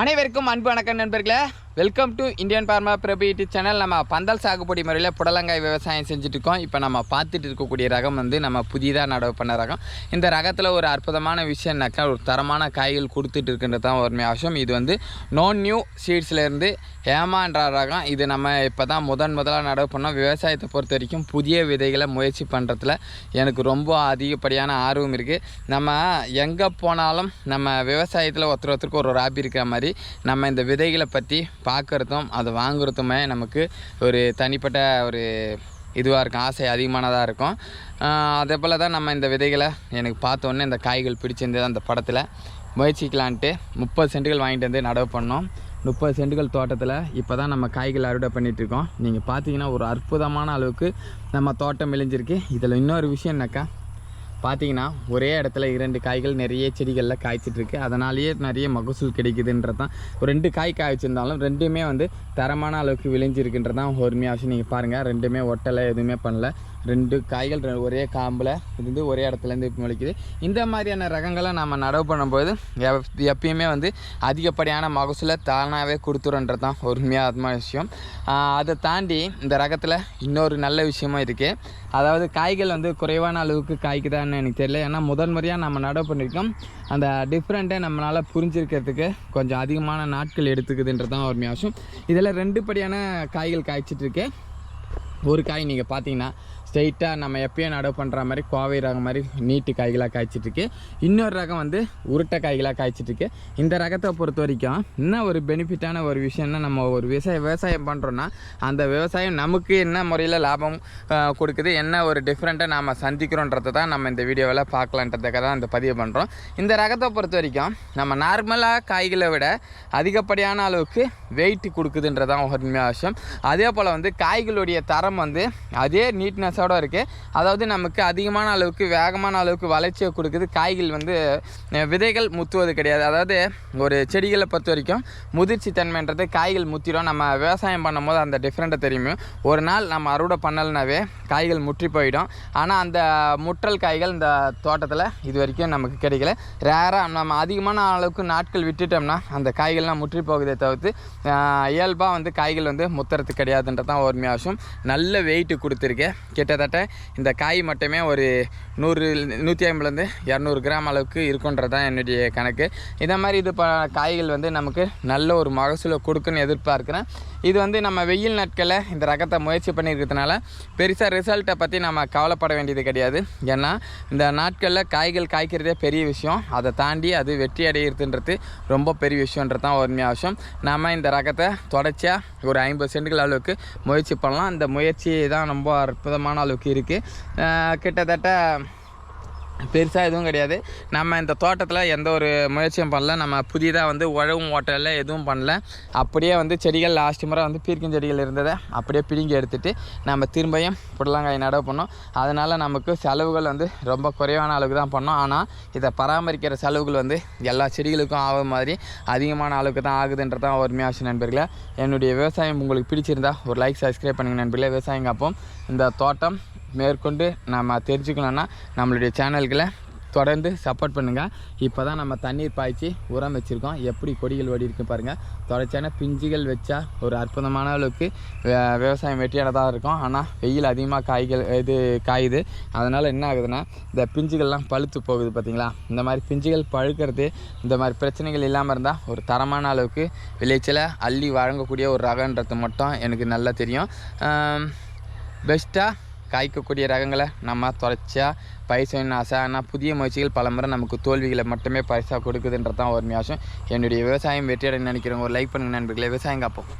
அனைவருக்கும் அன்பு வணக்கம் நண்பர்களே. Welcome to Indian pharma Prabhu YouTube channel நம்ம பந்தல் சாகுபடி முறையில் புடலங்காய் விவசாயம் செஞ்சுட்டு இருக்கோம் இப்போ நம்ம பார்த்துட்டு இருக்கக்கூடிய ரகம் வந்து நம்ம புதிதாக நடவு பண்ண ரகம். இந்த ரகத்தில் ஒரு அற்புதமான விஷயம்னாக்கா ஒரு தரமான காய்கள் கொடுத்துட்டு இருக்கின்றது தான் ஒரு அவசியம் இது வந்து நோன் நியூ சீட்ஸ்லேருந்து ஏமான்ற ரகம். இது நம்ம இப்போ தான் முதன் முதலாக நடவு பண்ணோம். விவசாயத்தை பொறுத்த வரைக்கும் புதிய விதைகளை முயற்சி பண்ணுறதுல எனக்கு ரொம்ப அதிகப்படியான ஆர்வம் இருக்குது நம்ம எங்கே போனாலும் நம்ம விவசாயத்தில் ஒருத்தர் ஒருத்தருக்கு ஒரு ஒரு இருக்கிற மாதிரி நம்ம இந்த விதைகளை பற்றி பார்க்குறதும் அதை வாங்குறதுமே நமக்கு ஒரு தனிப்பட்ட ஒரு இதுவாக இருக்கும். ஆசை அதிகமானதாக இருக்கும். அதே போல் தான் நம்ம இந்த விதைகளை எனக்கு பார்த்தோன்னே இந்த காய்கள் பிடிச்சிருந்தது அந்த படத்தில் முயற்சிக்கலான்ட்டு முப்பது சென்ட்டுகள் வாங்கிட்டு வந்து நடவு பண்ணோம். முப்பது சென்ட்டுகள் தோட்டத்தில் இப்போ தான் நம்ம காய்கள் அறுவடை பண்ணிகிட்ருக்கோம் நீங்கள் பார்த்தீங்கன்னா ஒரு அற்புதமான அளவுக்கு நம்ம தோட்டம் விளைஞ்சிருக்கு. இதில் இன்னொரு விஷயம் என்னக்கா? பார்த்தீங்கன்னா ஒரே இடத்துல இரண்டு காய்கள் நிறைய செடிகளில் காய்ச்சிட்ருக்கு. அதனாலேயே நிறைய மகசூல் கிடைக்குதுன்றது தான் ஒரு ரெண்டு காய் காய்ச்சிருந்தாலும் ரெண்டுமே வந்து தரமான அளவுக்கு விளைஞ்சிருக்குன்றது தான் உண்மையாக விஷயம் நீங்கள் பாருங்கள் ரெண்டுமே ஒட்டலை எதுவுமே பண்ணல. ரெண்டு காய்கள் ஒரே காம்பில் இருந்து ஒரே இடத்துலேருந்து முளைக்குது. இந்த மாதிரியான ரகங்களை நம்ம நடவு பண்ணும்போது எப்- எப்பயுமே வந்து அதிகப்படியான மகசூலை தானாகவே கொடுத்துருன்றது தான் உண்மையான விஷயம். அதை தாண்டி இந்த ரகத்தில் இன்னொரு நல்ல விஷயமும் இருக்குது அதாவது காய்கள் வந்து குறைவான அளவுக்கு காய்க்குதான்னு எனக்கு தெரியல. ஏன்னா முதன் முறையாக நம்ம நடவு பண்ணியிருக்கோம் அந்த டிஃப்ரெண்ட்டை நம்மளால் புரிஞ்சிருக்கிறதுக்கு கொஞ்சம் அதிகமான நாட்கள் எடுத்துக்குதுன்றது தான் ஒரு விஷயம். இதில் ரெண்டு படியான காய்கள் காய்ச்சிட்ருக்கு ஒரு காய் நீங்கள் பார்த்தீங்கன்னா ஸ்ட்ரைட்டாக நம்ம எப்பயும் நடவு பண்ணுற மாதிரி கோவை ரகம் மாதிரி நீட்டு காய்களாக காய்ச்சிட்ருக்கு இன்னொரு ரகம் வந்து உருட்டை காய்களாக காய்ச்சிட்டு இருக்கு இந்த ரகத்தை பொறுத்த வரைக்கும் என்ன ஒரு பெனிஃபிட்டான ஒரு விஷயம்னா நம்ம ஒரு விவசாய விவசாயம் பண்ணுறோன்னா அந்த விவசாயம் நமக்கு என்ன முறையில் லாபம் கொடுக்குது என்ன ஒரு டிஃப்ரெண்ட்டாக நாம் சந்திக்கிறோன்றதை தான் நம்ம இந்த வீடியோவில் பார்க்கலான்றதுக்காக தான் இந்த பதிவு பண்ணுறோம் இந்த ரகத்தை பொறுத்த வரைக்கும் நம்ம நார்மலாக காய்களை விட அதிகப்படியான அளவுக்கு வெயிட் கொடுக்குதுன்றதான் உண்மையாக விஷயம். அதே போல் வந்து காய்களுடைய தரம் வந்து அதே நீட்னஸாக நீட்னஸோடு இருக்குது அதாவது நமக்கு அதிகமான அளவுக்கு வேகமான அளவுக்கு வளர்ச்சியை கொடுக்குது. காய்கள் வந்து விதைகள் முத்துவது கிடையாது. அதாவது ஒரு செடிகளை பொறுத்த வரைக்கும் முதிர்ச்சி தன்மைன்றது காய்கள் முத்திடும் நம்ம விவசாயம் பண்ணும்போது அந்த டிஃப்ரெண்ட்டை தெரியும். ஒரு நாள் நம்ம அறுவடை பண்ணலைனாவே காய்கள் முற்றி போயிடும். ஆனால் அந்த முற்றல் காய்கள் இந்த தோட்டத்தில் இது வரைக்கும் நமக்கு கிடைக்கல. ரேராக நம்ம அதிகமான அளவுக்கு நாட்கள் விட்டுட்டோம்னா அந்த காய்கள்லாம் முற்றி போகுதே தவிர்த்து இயல்பாக வந்து காய்கள் வந்து முத்துறது கிடையாதுன்றது தான் ஒரு விஷயம் நல்ல வெயிட்டு கொடுத்துருக்கேன் கிட்ட கிட்டத்தட்ட இந்த காய் மட்டுமே ஒரு நூறு நூற்றி ஐம்பதுலேருந்து இரநூறு கிராம் அளவுக்கு இருக்குன்றது தான் என்னுடைய கணக்கு. இதை மாதிரி இது ப காய்கள் வந்து நமக்கு நல்ல ஒரு மகசூலை கொடுக்குன்னு எதிர்பார்க்குறேன். இது வந்து நம்ம வெயில் நாட்களில் இந்த ரகத்தை முயற்சி பண்ணியிருக்கிறதுனால பெருசாக ரிசல்ட்டை பற்றி நம்ம கவலைப்பட வேண்டியது கிடையாது. ஏன்னா இந்த நாட்களில் காய்கள் காய்க்கிறதே பெரிய விஷயம். அதை தாண்டி அது வெற்றி அடையிறதுன்றது ரொம்ப பெரிய விஷயன்றது தான் உண்மையாக அவசியம் நம்ம இந்த ரகத்தை தொடர்ச்சியாக ஒரு ஐம்பது சென்ட்டுகள் அளவுக்கு முயற்சி பண்ணலாம். அந்த முயற்சி தான் ரொம்ப அற்புதமான அளவுக்கு இருக்குது கிட்டத்தட்ட பெருசாக எதுவும் கிடையாது. நம்ம இந்த தோட்டத்தில் எந்த ஒரு முயற்சியும் பண்ணல. நம்ம புதிதாக வந்து உழவும் ஓட்டலில் எதுவும் பண்ணல. அப்படியே வந்து செடிகள் லாஸ்ட் முறை வந்து பீர்க்கும் செடிகள் இருந்ததை அப்படியே பிடுங்கி எடுத்துகிட்டு நம்ம திரும்பியும் புடலங்காய் நடவு பண்ணோம். அதனால் நமக்கு செலவுகள் வந்து ரொம்ப குறைவான அளவுக்கு தான் பண்ணோம். ஆனால் இதை பராமரிக்கிற செலவுகள் வந்து எல்லா செடிகளுக்கும் ஆகும் மாதிரி அதிகமான அளவுக்கு தான் ஆகுதுன்றது தான் ஒரு ஆசை நண்பர்களே. என்னுடைய விவசாயம் உங்களுக்கு பிடிச்சிருந்தா ஒரு லைக் சப்ஸ்கிரைப் பண்ணுங்க நண்பர்களே. விவசாயம் காப்போம். இந்த தோட்டம் மேற்கொண்டு நம்ம தெரிஞ்சுக்கணுன்னா நம்மளுடைய சேனல்களை தொடர்ந்து சப்போர்ட் பண்ணுங்கள் இப்போ தான் நம்ம தண்ணீர் பாய்ச்சி உரம் வச்சுருக்கோம். எப்படி கொடிகள் ஓடி இருக்கு பாருங்கள் தொடர்ச்சியான பிஞ்சுகள் வச்சா ஒரு அற்புதமான அளவுக்கு விவசாயம் வெற்றியானதாக இருக்கும். ஆனால் வெயில் அதிகமாக காய்கள் இது காயுது. அதனால் என்ன ஆகுதுன்னா இந்த பிஞ்சுகள்லாம் பழுத்து போகுது பார்த்தீங்களா இந்த மாதிரி பிஞ்சுகள் பழுக்கிறது இந்த மாதிரி பிரச்சனைகள் இல்லாமல் இருந்தால் ஒரு தரமான அளவுக்கு விளைச்சலை அள்ளி வழங்கக்கூடிய ஒரு ரகன்றது மட்டும் எனக்கு நல்லா தெரியும். பெஸ்ட்டாக காய்க்கக்கூடிய ரகங்களை நம்ம தொடர்ச்சியாக பயிர் ஆசை. ஆனால் புதிய முயற்சிகள் பலமுறை நமக்கு தோல்விகளை மட்டுமே பரிசாக கொடுக்குதுன்றது தான் ஒரு மியாசம் என்னுடைய விவசாயம் வெற்றியடை நினைக்கிறவங்க ஒரு லைக் பண்ணுங்க நண்பர்களே. விவசாயம் காப்போம்.